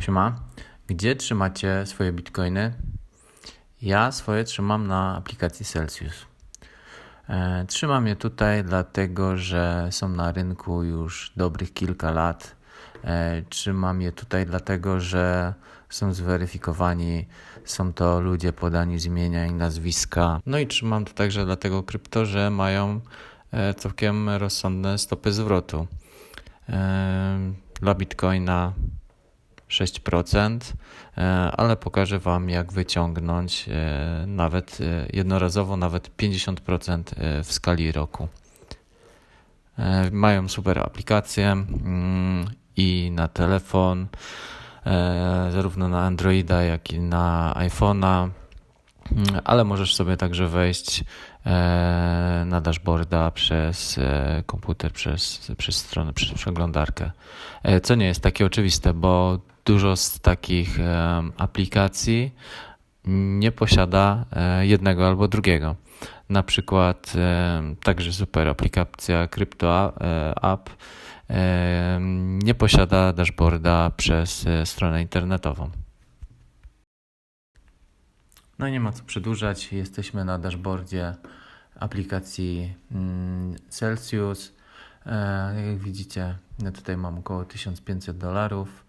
Siema. Gdzie trzymacie swoje bitcoiny? Ja swoje trzymam na aplikacji Celsius. E, Trzymam je tutaj dlatego, że są na rynku już dobrych kilka lat. E, Trzymam je tutaj dlatego, że są zweryfikowani. Są to ludzie podani z imienia i nazwiska. No i trzymam to także dlatego krypto, że mają e, całkiem rozsądne stopy zwrotu. E, Dla bitcoina 6%, e, ale pokażę Wam, jak wyciągnąć nawet jednorazowo, nawet 50% e, w skali roku. Mają super aplikacje mm, i na telefon, e, zarówno na Androida, jak i na iPhone'a, Mm, ale możesz sobie także wejść e, na dashboarda przez e, komputer, przez, przez stronę, przez przeglądarkę. Co nie jest takie oczywiste, bo dużo z takich aplikacji nie posiada jednego albo drugiego. Na przykład także super aplikacja Crypto App e, nie posiada dashboarda przez e, stronę internetową. No nie ma co przedłużać. Jesteśmy na dashboardzie aplikacji mm, Celsius. E, Jak widzicie, ja tutaj mam około 1500 dolarów.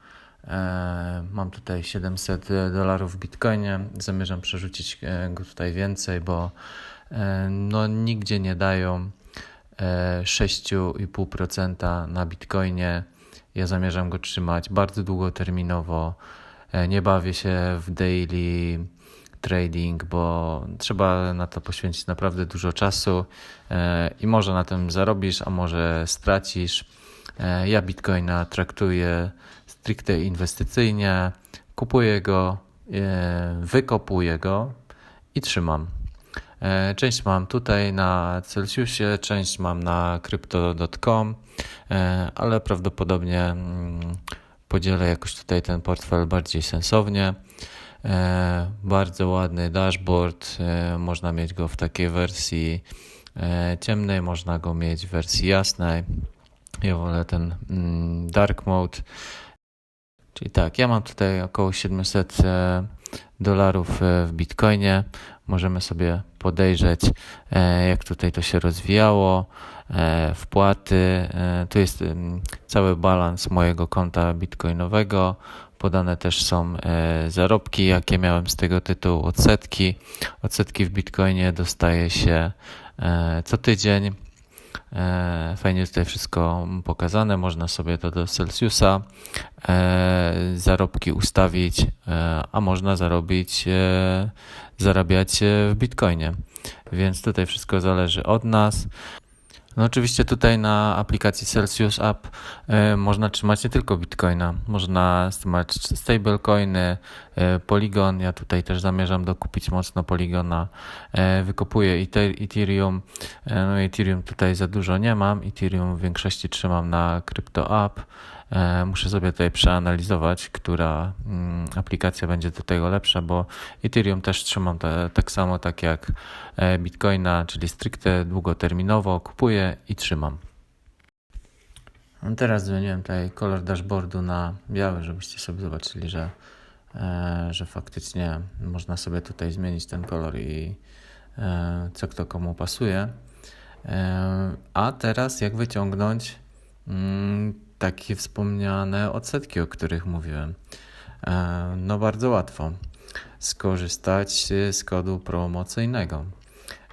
E, Mam tutaj 700 dolarów w bitcoinie. Zamierzam przerzucić go tutaj więcej, bo no, nigdzie nie dają 6,5% na bitcoinie. Ja zamierzam go trzymać bardzo długoterminowo. E, Nie bawię się w daily trading, bo trzeba na to poświęcić naprawdę dużo czasu e, i może na tym zarobisz, a może stracisz. E, Ja Bitcoina traktuję stricte inwestycyjnie, kupuję go, wykopuję go i trzymam. E, Część mam tutaj na Celsiusie, część mam na crypto.com, e, ale prawdopodobnie mm, podzielę jakoś tutaj ten portfel bardziej sensownie. E, Bardzo ładny dashboard. Można mieć go w takiej wersji ciemnej, można go mieć w wersji jasnej. Ja wolę ten mm, dark mode. Czyli tak, ja mam tutaj około 700 e, dolarów w bitcoinie. Możemy sobie podejrzeć, e, jak tutaj to się rozwijało. e, Wpłaty. e, Tu jest cały balans mojego konta bitcoinowego. Podane też są zarobki, jakie miałem z tego tytułu, odsetki. Odsetki w bitcoinie dostaje się co tydzień. E, Fajnie tutaj wszystko pokazane. Można sobie to do Celsiusa e, zarobki ustawić, e, a można zarobić, zarabiać w bitcoinie. Więc tutaj wszystko zależy od nas. No oczywiście tutaj na aplikacji Celsius App e, można trzymać nie tylko Bitcoina, można trzymać stablecoiny, e, Polygon, ja tutaj też zamierzam dokupić mocno Polygona, e, wykopuję Ether- Ethereum, no Ethereum tutaj za dużo nie mam, Ethereum w większości trzymam na Crypto App, Muszę sobie tutaj przeanalizować, która mm, aplikacja będzie do tego lepsza, bo Ethereum też trzymam te, tak samo tak jak e, Bitcoina, czyli stricte długoterminowo kupuję i trzymam. Teraz zmieniłem tutaj kolor dashboardu na biały, żebyście sobie zobaczyli, że, e, że faktycznie można sobie tutaj zmienić ten kolor i e, co kto komu pasuje. E, A teraz jak wyciągnąć mm, takie wspomniane odsetki, o których mówiłem? E, No bardzo łatwo. Skorzystać z kodu promocyjnego.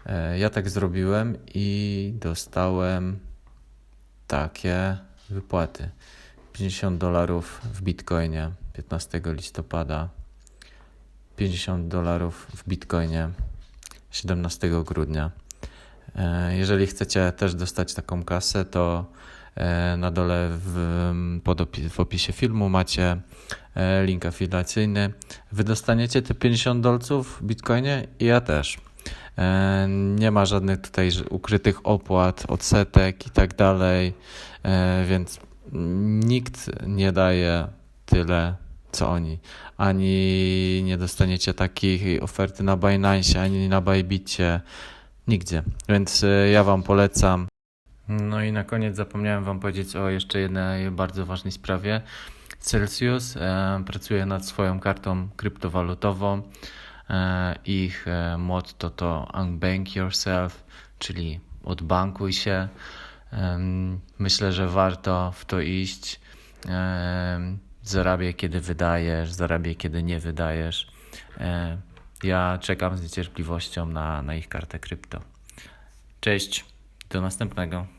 E, Ja tak zrobiłem i dostałem takie wypłaty. 50 dolarów w bitcoinie 15 listopada, 50 dolarów w bitcoinie 17 grudnia. E, Jeżeli chcecie też dostać taką kasę, to e, na dole w, w opisie filmu macie e, link afiliacyjny. Wy dostaniecie te 50 dolców w bitcoinie i ja też. E, Nie ma żadnych tutaj ukrytych opłat, odsetek i tak dalej, e, więc nikt nie daje tyle, co oni. Ani nie dostaniecie takiej oferty na Binance, ani na Bybicie. nigdzie. Więc e, ja Wam polecam. No i na koniec zapomniałem Wam powiedzieć o jeszcze jednej bardzo ważnej sprawie. Celsius e, pracuje nad swoją kartą kryptowalutową. E, ich e, motto to Unbank Yourself, czyli odbankuj się. Myślę, że warto w to iść. Zarabiaj kiedy wydajesz, zarabiaj kiedy nie wydajesz. Ja czekam z niecierpliwością na, na ich kartę krypto. Cześć, do następnego.